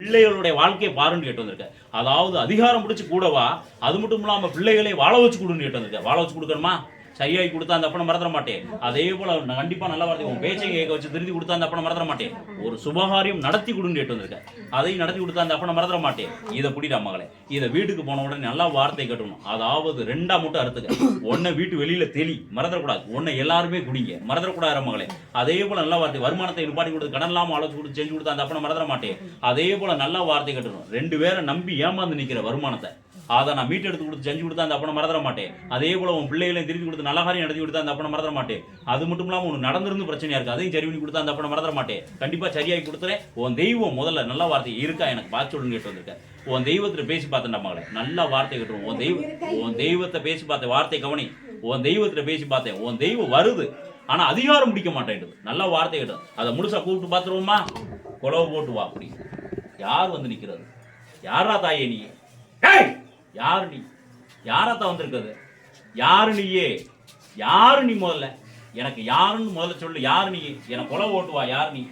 பிள்ளைகளுடைய வாழ்க்கையை பாருன்னு கேட்டு வந்திருக்க. அதாவது அதிகாரம் பிடிச்சி கூடவா அது மட்டும் இல்லாமல் பிள்ளைகளை வாழ வச்சு கொடுன்னு கேட்டு வந்திருக்க. வாழ வச்சு கொடுக்கணுமா? சரியாகி கொடுத்தா அந்த அப்பனை மறந்துட மாட்டேன். அதே போல கண்டிப்பா நல்ல வார்த்தை உன் பேச்சை கேட்க வச்சு திருத்தி கொடுத்தா அந்த அப்பனை மறந்துட மாட்டேன். ஒரு சுபகாரியம் நடத்தி கொடுன்னு கேட்டு வந்திருக்க அதையும் நடத்தி கொடுத்தா அந்த அப்பனை மறந்துட மாட்டேன். இதை பிடிடா மகளே. இதை வீட்டுக்கு போன உடனே நல்லா வார்த்தை கட்டணும். அதாவது ரெண்டா மட்டும் அறுத்துக்க. ஒன்னை வீட்டு வெளியில தெளி. மறந்துடக்கூடாது. ஒன்னை எல்லாருமே குடிங்க. மறந்துடக்கூடாது மகளே. அதே போல நல்ல வார்த்தை வருமானத்தை நிப்பாட்டி கொடுத்து கடன் இல்லாமல் அழைச்சு கொடுத்து செஞ்சு கொடுத்தா அந்த அப்பனை மறந்துட மாட்டேன். அதே போல நல்ல வார்த்தை கட்டணும். ரெண்டு பேரை நம்பி ஏமாந்து நிற்கிற வருமானத்தை. அதை நான் மீட்டு எடுத்து கொடுத்து செஞ்சு கொடுத்தா அந்த அப்பனை மறந்துட மாட்டேன். அதே போல உன் பிள்ளைகளையும் திருப்பி கொடுத்து நல்ல காரியம் நடத்தி கொடுத்தா அந்த அப்பனை மறந்துட மாட்டேன். அது மட்டும் இல்லாமல் உனக்கு நடந்திருந்து பிரச்சனையா இருக்கு. அதையும் சரி பண்ணி கொடுத்தா அந்த அப்பனை மறந்துட மாட்டேன். கண்டிப்பா சரியாகி கொடுத்துறேன். உன் தெய்வம் முதல்ல நல்ல வார்த்தை இருக்கா எனக்கு பார்த்து சொல்லுன்னு கேட்டு வந்திருக்கேன். உன் தெய்வத்தில் பேசி பார்த்தேன்டா மகளே நல்ல வார்த்தை கட்டுரும் உன் தெய்வம் உன் தெய்வத்தை பேசி பார்த்தேன் வார்த்தை கவனி. உன் தெய்வத்தில் பேசி பார்த்தேன். உன் தெய்வம் வருது. ஆனால் அதிகாரம் பிடிக்க மாட்டேங்குது. நல்ல வார்த்தை கேட்டது அதை முழுசாக கூப்பிட்டு பார்த்துருவோமா? குழவு போட்டு வா அப்படி. யார் வந்து நிற்கிறது யாரா தாயே நீ? டேய் யாரு நீ? யாராத்தா வந்திருக்குது யாரு நீயே? யாரு நீ முதல்ல? எனக்கு யாருன்னு முதல்ல சொல்லு யாரு நீ? எனக்கு கொலை ஓட்டுவா யாரு நீ?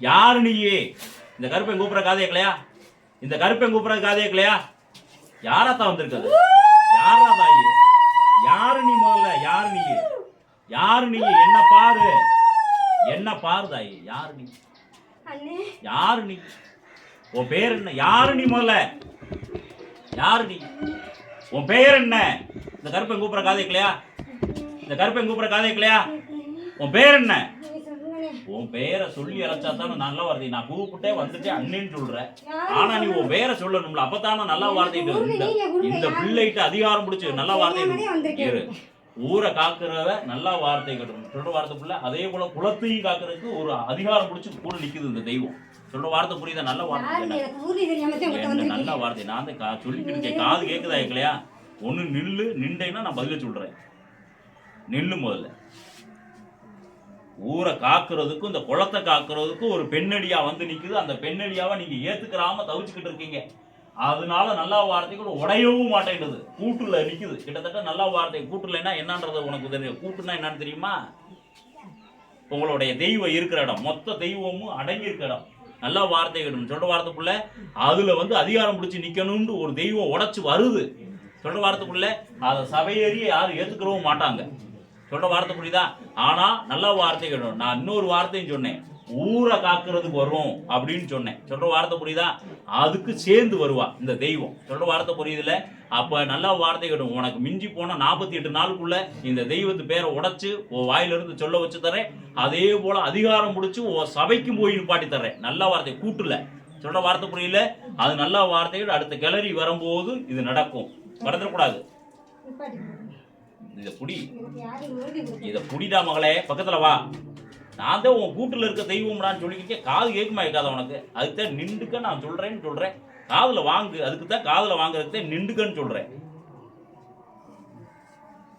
யாரு நீயே? இந்த கருப்பை கூப்பிடுற காதே கேட்கலையா? இந்த கருப்பை கூப்பிடுற காதே கேட்கலையா? யாராத்தா வந்திருக்குது யாரா தாயே? யாரு நீ முதல்ல? யாரு நீ யாரு நீ என்ன பாரு. என்ன பாரு தாயே யாரு நீ? யாரு நீ? உன் பேர் என்ன? யாரு நீ முதல்ல? யாரு நீ? உன் பெயர் என்ன? இந்த கருப்பன் கூப்பிடுற காதை இல்லையா இந்த கருப்பன் கூப்பிடுற காதை இல்லையா உன் பேர் என்ன? உன் பெயரை சொல்லி அழைச்சா தானே நல்ல வார்த்தை நான் கூப்பிட்டே வந்துட்டே அண்ணேன்னு சொல்றேன் ஆனா நீ உன் பெயரை சொல்லணும்ல. அப்பதானே நல்ல வார்த்தை இந்த பிள்ளைகிட்ட அதிகாரம் பிடிச்சு நல்ல வார்த்தை ஊரை காக்குறவ நல்ல வார்த்தை கட்டணும் சொல்ற வார்த்தை புள்ள அதே போல குலத்தையும் காக்குறதுக்கு ஒரு அதிகாரம் பிடிச்சு கூட நிக்குது இந்த தெய்வம். சொல்ற வார்த்தை புரியுதா? நல்ல வார்த்தை நல்ல வார்த்தை. நான் தான் கா- சொல்லிட்டு இருக்கேன். காது கேக்குதா கேட்கலையா ஒண்ணு நில்லு நின்றேன்னா நான் பதில சொல்றேன். நில்லு முதல்ல. ஊரை காக்குறதுக்கும் இந்த குளத்தை காக்குறதுக்கும் ஒரு பெண்ணடியா வந்து நிக்குது. அந்த பெண்ணடியாவை நீங்க ஏத்துக்கிறாம தவிச்சுக்கிட்டு இருக்கீங்க. அதனால நல்லா வார்த்தை கூட உடையவும் மாட்டேங்குது கூட்டுல நிற்குது கிட்டத்தட்ட நல்லா வார்த்தை. கூட்டுலன்னா என்னன்றது உனக்கு தெரியும். கூட்டுனா என்னன்னு தெரியுமா? உங்களுடைய தெய்வம் இருக்கிற இடம். மொத்த தெய்வமும் அடங்கி இருக்கிற இடம். நல்லா வார்த்தை கேட்கணும் சொல்ற வார்த்தைக்குள்ள அதுல வந்து அதிகாரம் பிடிச்சி நிக்கணும்னு ஒரு தெய்வம் உடைச்சு வருது. சொல்ற வார்த்தைக்குள்ள அதை சபையேறிய யாரும் ஏத்துக்கிறவும் மாட்டாங்க. சொல்ற வார்த்தை புரியுதா? ஆனா நல்ல வார்த்தை கேட்கணும். நான் இன்னொரு வார்த்தையும் சொன்னேன். ஊரை காக்குறதுக்கு வரும் அப்படின்னு சொன்னேன். சொல்ற வார்த்தை புரியுதா? அதுக்கு சேர்ந்து வருவா இந்த தெய்வம். சொல்ற வார்த்தை புரியுதுல அப்ப நல்ல வார்த்தை கேட்டும். உனக்கு மிஞ்சி போன நாற்பத்தி எட்டு நாளுக்குள்ள இந்த தெய்வத்து பேரை உடைச்சு உன் வாயிலிருந்து சொல்ல வச்சு தரேன் அதே போல அதிகாரம் பிடிச்சு உன் சபைக்கும் போய் நிப்பாட்டி தர்றேன். நல்ல வார்த்தை. கூட்டுல. சொல்ற வார்த்தை புரியல? அது நல்ல வார்த்தைகள் அடுத்த கிளறி வரும்போது இது நடக்கும். மறந்துடக்கூடாது. இதை புடி? இதை புடிடா மகளே. பக்கத்துல வா. நான் தான் உன் கூட்டில் இருக்க தெய்வம்டான்னு சொல்லிக்கிட்டே காது கேட்குமா கேட்காத உனக்கு? அதுக்கு தான் நின்றுக்க நான் சொல்கிறேன்னு சொல்கிறேன் காதில் வாங்கு அதுக்கு தான் காதில் வாங்குறதுக்கு தான் நின்றுக்கன்னு சொல்கிறேன்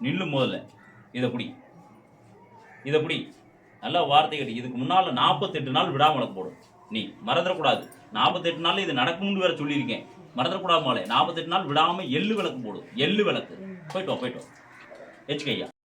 நில்லு முதல்ல இதை பிடி இதை பிடி நல்ல வார்த்தை கட்டி இதுக்கு முன்னால் நாற்பத்தெட்டு நாள் விடாமல் உனக்கு போடும் நீ மறந்துடக்கூடாது. நாற்பத்தெட்டு நாள் இது நடக்கும்னு வேற சொல்லியிருக்கேன். மறந்துடக்கூடாது மாலை. நாற்பத்தெட்டு நாள் விடாமல் எள்ளு விளக்கு போடும் எள்ளு விளக்கு. போயிட்டோம் போயிட்டோம் போயிட்டு